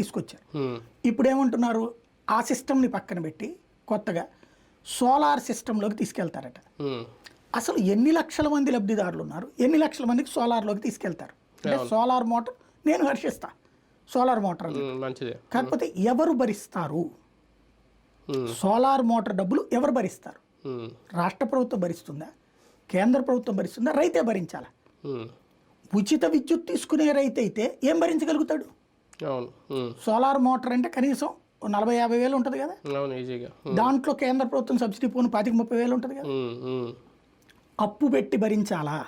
తీసుకొచ్చారు. ఇప్పుడు ఏమంటున్నారు ఆ సిస్టమ్ని పక్కన పెట్టి కొత్తగా సోలార్ సిస్టంలోకి తీసుకెళ్తారట. అసలు ఎన్ని లక్షల మంది లబ్ధిదారులు ఉన్నారు ఎన్ని లక్షల మందికి సోలార్లోకి తీసుకెళ్తారు? అంటే సోలార్ మోటార్ నేను హర్షిస్తా. సోలార్ మోటార్ కాకపోతే ఎవరు భరిస్తారు? సోలార్ మోటార్ డబ్బులు ఎవరు భరిస్తారు? రాష్ట్ర ప్రభుత్వం భరిస్తుందా? కేంద్ర ప్రభుత్వం భరిస్తుందా? రైతే భరించాలా? ఉచిత విద్యుత్ తీసుకునే రైతు అయితే ఏం భరించగలుగుతాడు? సోలార్ మోటార్ అంటే కనీసం నలభై యాభై వేలు ఉంటుంది కదా? దాంట్లో కేంద్ర ప్రభుత్వం సబ్సిడీ పోను పాతిక ముప్పై వేలు ఉంటుంది కదా? అప్పు పెట్టి భరించాలా?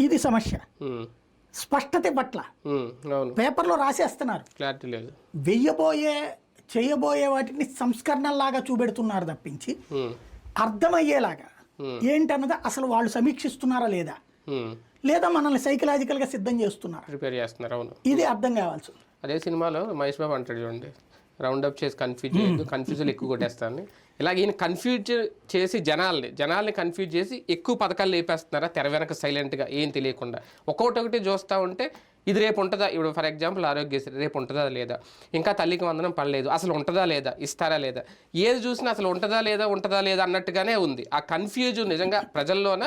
ఇది సమస్య. స్పష్టత పట్ల. పేపర్లో రాసేస్తున్నారు. క్లారిటీ లేదు. వెయ్యబోయే చేయబోయే వాటిని సంస్కరణలాగా చూపెడుతున్నారు తప్పించి అర్థమయ్యేలాగా. ఏంటన్నది అసలు వాళ్ళు సమీక్షిస్తున్నారా లేదా? లేదా మనల్ని సైకలాజికల్గా సిద్ధం చేస్తున్నారా. ప్రిపేర్ చేస్తున్నారు అవును. ఇది అర్థం కావాల్సి. అదే సినిమాలో మహేష్ బాబు అంటాడు చూడండి రౌండ్ అప్ చేసి కన్ఫ్యూజ్ చేయొద్దు కన్ఫ్యూజన్ ఎక్కువ కొట్టేస్తాను ఇలాగ ఈయన కన్ఫ్యూజ్ చేసి జనాల్ని జనాల్ని కన్ఫ్యూజ్ చేసి ఎక్కువ పథకాలు లేపేస్తున్నారా తెర వెనక సైలెంట్గా ఏం తెలియకుండా. ఒక్కొక్కటి చూస్తూ ఉంటే ఇది రేపు ఉంటుందా? ఇప్పుడు ఫర్ ఎగ్జాంపుల్ ఆరోగ్యశ్రీ రేపు ఉంటుందా లేదా? ఇంకా తల్లికి వందనం పడలేదు అసలు ఉంటుందా లేదా? ఇస్తారా లేదా? ఏది చూసినా అసలు ఉంటుందా లేదా ఉంటుందా లేదా అన్నట్టుగానే ఉంది. ఆ కన్ఫ్యూజ్ నిజంగా ప్రజల్లోన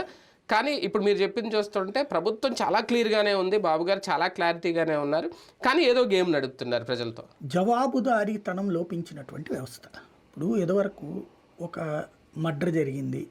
కానీ ఇప్పుడు మీరు చెప్పింది చూస్తుంటే ప్రభుత్వం చాలా క్లియర్గానే ఉంది బాబు గారు చాలా క్లారిటీగానే ఉన్నారు. కానీ ఏదో గేమ్ నడుపుతున్నారు ప్రజలతో. జవాబుదారీతనం లోపించినటువంటి వ్యవస్థ. ఇప్పుడు ఇదివరకు ఒక మర్డర్ జరిగింది